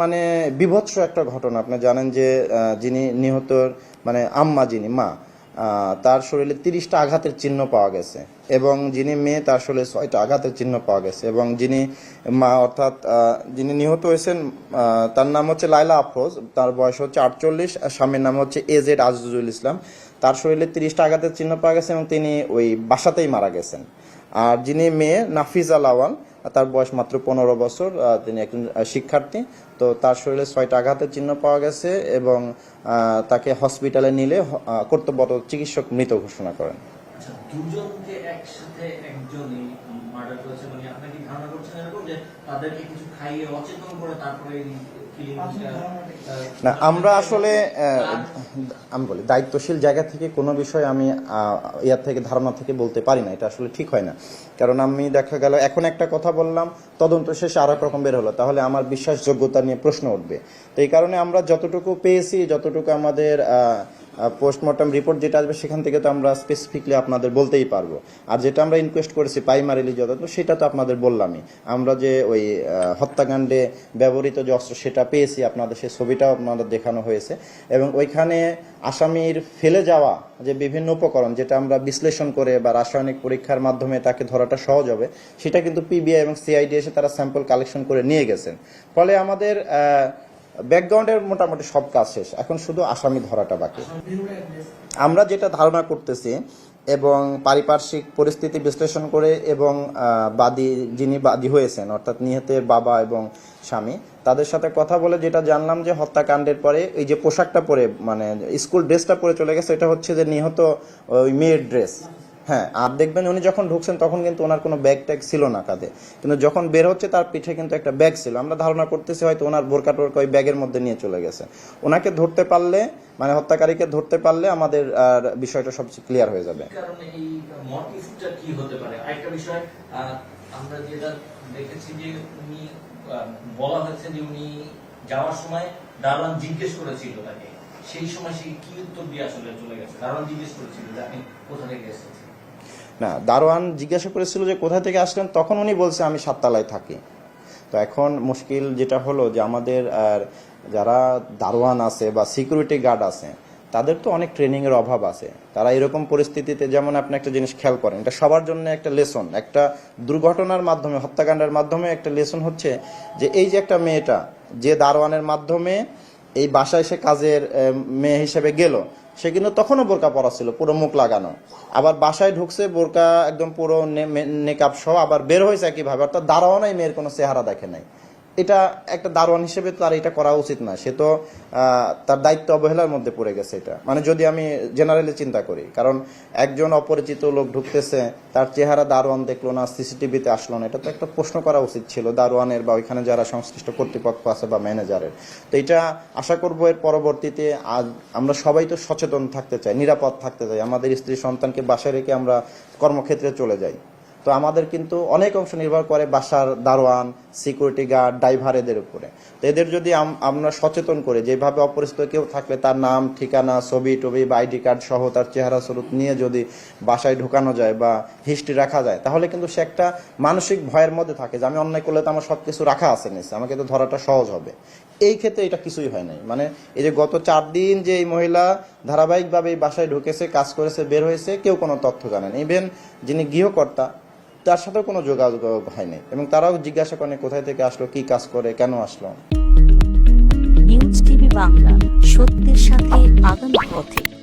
মানে বিভৎস একটা ঘটনা। আপনি জানেন যে যিনি নিহত মানে আম্মা যিনি, মা তার শরীরে তিরিশটা আঘাতের চিহ্ন পাওয়া গেছে এবং যিনি মেয়ে, তার শরীরে ছয়টা আঘাতের চিহ্ন পাওয়া গেছে এবং যিনি মা, অর্থাৎ যিনি নিহত হয়েছেন তার নাম হচ্ছে লাইলা আফরোজ, তার বয়স হচ্ছে আটচল্লিশ স্বামীর নাম হচ্ছে এজেড আজিজুল ইসলাম। তার শরীরে তিরিশটা আঘাতের চিহ্ন পাওয়া গেছে এবং তিনি ওই বাসাতেই মারা গেছেন। আর যিনি মেয়ে, নাফিজা লাওয়াল তার বয়স মাত্র পনেরো বছর তিনি একজন শিক্ষার্থী। তো তার শরীরে ছয়টা আঘাতের চিহ্ন পাওয়া গেছে এবং তাকে হসপিটালে নিলে কর্তব্যরত চিকিৎসক মৃত ঘোষণা করেন। আচ্ছা দুজনকে একসাথে একজনই মার্ডার করেছে মানে আপনি কি ধারণা করছেন এরকম যে তাদেরকে কিছু খাইয়ে অচেতন করে তারপরে না, আমরা আসলে আমি বলি, দায়িত্বশীল জায়গা থেকে কোনো বিষয় আমি ইয়ার থেকে, ধারণা থেকে বলতে পারি না, এটা আসলে ঠিক হয় না। কারণ আমি দেখা গেল, এখন একটা কথা বললাম, তদন্ত শেষে আর এক রকম বের হলো, তাহলে আমার বিশ্বাসযোগ্যতা নিয়ে প্রশ্ন উঠবে। তো এই কারণে আমরা যতটুকু পেয়েছি, যতটুকু আমাদের পোস্টমর্টম রিপোর্ট যেটা আসবে, সেখান থেকে তো আমরা স্পেসিফিকলি আপনাদের বলতেই পারব। আর যেটা আমরা ইনকোয়েস্ট করেছি প্রাইমারিলি যত সেটা তো আপনাদের বললামই। আমরা যে ওই হত্যাকাণ্ডে ব্যবহৃত যে অস্ত্র, সেটা পেয়েছি আপনাদের, সেই ছবিটাও আপনাদের দেখানো হয়েছে। এবং ওইখানে আসামির ফেলে যাওয়া যে বিভিন্ন উপকরণ, যেটা আমরা বিশ্লেষণ করে বা রাসায়নিক পরীক্ষার মাধ্যমে তাকে ধরাটা সহজ হবে, সেটা কিন্তু পিবিআই এবং সিআইডি এসে তারা স্যাম্পল কালেকশন করে নিয়ে গেছেন। ফলে আমাদের ব্যাকগ্রাউন্ডের মোটামুটি সব কাজ শেষ। এখন শুধু আসামি ধরাটা বাকি। আমরা যেটা ধারণা করতেছি এবং পারিপার্শ্বিক পরিস্থিতি বিশ্লেষণ করে এবং বাদী যিনি বাদী হয়েছেন, অর্থাৎ নিহতের বাবা এবং স্বামী, তাদের সাথে কথা বলে যেটা জানলাম যে হত্যাকাণ্ডের পরে এই যে পোশাকটা পরে মানে স্কুল ড্রেসটা পরে চলে গেছে, এটা হচ্ছে যে নিহত ওই মেয়ের ড্রেস। হ্যাঁ আর দেখবেন উনি যখন ঢুকছেন তখন কিন্তু ওনার কোনো ব্যাগ ট্যাগ ছিল না কাঁধে। কিন্তু যখন বের হচ্ছে তার পিঠে কিন্তু একটা ব্যাগ ছিল। আমরা ধারণা করতেছি হয়তো ওনার বোরকা টোরকা ওই ব্যাগের মধ্যে নিয়ে চলে গেছে। ওনাকে ধরতে পারলে মানে হত্যাকারীকে ধরতে পারলে আমাদের আর বিষয়টা সবচেয়ে ক্লিয়ার হয়ে যাবে। কারণে সেই সময় সে কি উত্তর দিয়ে আসলে চলে গেছে? দারোয়ান জিজ্ঞেস করেছিল যে আপনি কোথা থেকে এসেছেন? না, দারোয়ান জিজ্ঞাসা করেছিল যে কোথা থেকে আসলেন, তখন উনি বলছে, আমি সাততলায় থাকি। তো এখন মুশকিল যেটা হলো যে আমাদের, আর যারা দারোয়ান আছে বা সিকিউরিটি গার্ড আছে, তাদের তো অনেক ট্রেনিং এর অভাব আছে। তারা এরকম পরিস্থিতিতে, যেমন আপনি একটা জিনিস খেয়াল করেন, এটা সবার জন্য একটা লেসন একটা দুর্ঘটনার মাধ্যমে, হত্যাকাণ্ডের মাধ্যমে একটা লেসন হচ্ছে যে এই যে একটা মেয়েটা, যে দারোয়ানের মাধ্যমে এই বাসায় সে কাজের মেয়ে হিসেবে গেল সে কিন্তু তখনও বোরকা পরা ছিল, পুরো মুখ লাগানো। আবার বাসায় ঢুকছে, বোরকা একদম পুরো নেকাপ সহ আবার বের হয়েছে একইভাবে, অর্থাৎ দাঁড়াও নাই, মেয়ের কোনো চেহারা দেখে নাই। এটা একটা দারোয়ান হিসেবে তার এটা করা উচিত না। সে তো তার দায়িত্ব অবহেলার মধ্যে পড়ে গেছে এটা। মানে যদি আমি জেনারেলি চিন্তা করি, কারণ একজন অপরিচিত লোক ঢুকতেছে, তার চেহারা দারোয়ান দেখল না, সিসিটিভিতে আসলো না, এটা তো একটা প্রশ্ন করা উচিত ছিল দারোয়ানের বা ওইখানে যারা সংশ্লিষ্ট কর্তৃপক্ষ আছে বা ম্যানেজারের তো এটা আশা করব এর পরবর্তীতে আজ আমরা সবাই তো সচেতন থাকতে চাই, নিরাপদ থাকতে চাই। আমাদের স্ত্রী সন্তানকে বাসায় রেখে আমরা কর্মক্ষেত্রে চলে যাই। তো আমাদের কিন্তু অনেক অংশ নির্ভর করে বাসার দারোয়ান সিকিউরিটি গার্ড ড্রাইভার এদের উপরে। তো এদের যদি আমরা সচেতন করে, যেভাবে অপরিচিত কেউ থাকলে তার নাম, ঠিকানা, ছবি, টবি বা আইডি কার্ড সহ তার চেহারা স্বরূপ নিয়ে যদি বাসায় ঢোকানো যায় বা হিস্ট্রি রাখা যায়, তাহলে কিন্তু সে একটা মানসিক ভয়ের মধ্যে থাকে যে আমি অন্যায় করলে তো আমার সব কিছু রাখা আছে নিচে, আমাকে তো ধরাটা সহজ হবে। এই ক্ষেত্রে এটা কিছুই হয় নাই। মানে এই যে গত চার দিন যে এই মহিলা ধারাবাহিকভাবে এই বাসায় ঢুকেছে, কাজ করেছে, বের হয়েছে, কেউ কোনো তথ্য জানেন ইভেন যিনি গৃহকর্তা তার সাথেও কোনো যোগাযোগ হয়নি এবং তারাও জিজ্ঞাসা করেন কোথায় থেকে আসলো, কি কাজ করে, কেন আসলো। নিউজ টিভি বাংলা, সত্যের সাথে আগামী পথে।